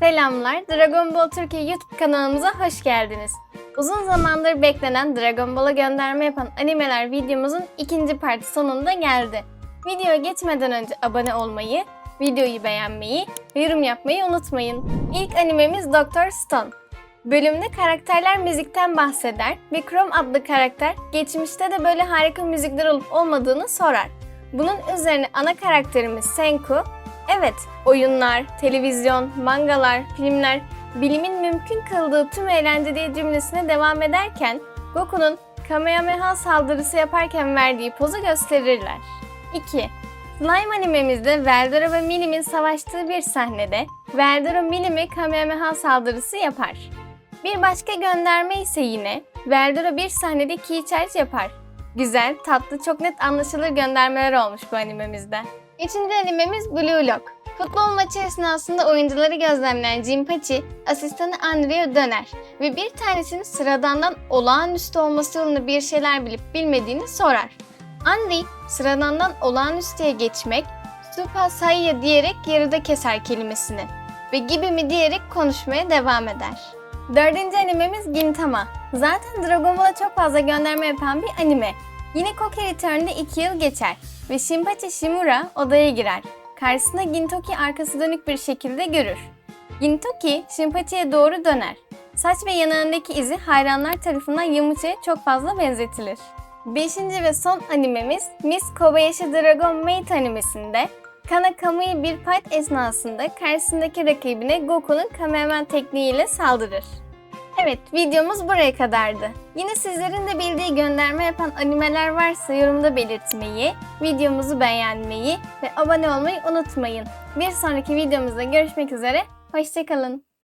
Selamlar, Dragon Ball Türkiye YouTube kanalımıza hoş geldiniz. Uzun zamandır beklenen Dragon Ball'a gönderme yapan animeler videomuzun ikinci parti sonunda geldi. Videoya geçmeden önce abone olmayı, videoyu beğenmeyi yorum yapmayı unutmayın. İlk animemiz Dr. Stone. Bölümde karakterler müzikten bahseder ve Chrome adlı karakter geçmişte de böyle harika müzikler olup olmadığını sorar. Bunun üzerine ana karakterimiz Senku, evet oyunlar, televizyon, mangalar, filmler, bilimin mümkün kıldığı tüm eğlence diye cümlesine devam ederken Goku'nun Kamehameha saldırısı yaparken verdiği pozu gösterirler. 2. Slime animemizde Veldora ve Milim'in savaştığı bir sahnede Veldora Milim'e Kamehameha saldırısı yapar. Bir başka gönderme ise yine Veldora bir sahnede key charge yapar. Güzel, tatlı, çok net anlaşılır göndermeler olmuş bu animemizde. Üçüncü animemiz Blue Lock. Futbol maçı esnasında oyuncuları gözlemleyen Jinpachi, asistanı Andrea döner ve bir tanesinin sıradandan olağanüstü olması yolunda bir şeyler bilip bilmediğini sorar. Andy, sıradandan olağanüstüye geçmek, Super Saiya diyerek yarıda keser kelimesini ve gibi mi diyerek konuşmaya devam eder. Dördüncü animemiz Gintama. Zaten Dragon Ball'a çok fazla gönderme yapan bir anime. Yine Koke Return'de 2 yıl geçer ve Shinpachi Shimura odaya girer. Karşısında Gintoki arkası dönük bir şekilde görür. Gintoki Shinpachi'ye doğru döner. Saç ve yanağındaki izi hayranlar tarafından Yamacha'ya çok fazla benzetilir. Beşinci ve son animemiz Miss Kobayashi Dragon Maid animesinde Kana bir fight esnasında karşısındaki rakibine Goku'nun Kamehameha tekniğiyle saldırır. Evet, videomuz buraya kadardı. Yine sizlerin de bildiği gönderme yapan animeler varsa yorumda belirtmeyi, videomuzu beğenmeyi ve abone olmayı unutmayın. Bir sonraki videomuzda görüşmek üzere, hoşçakalın.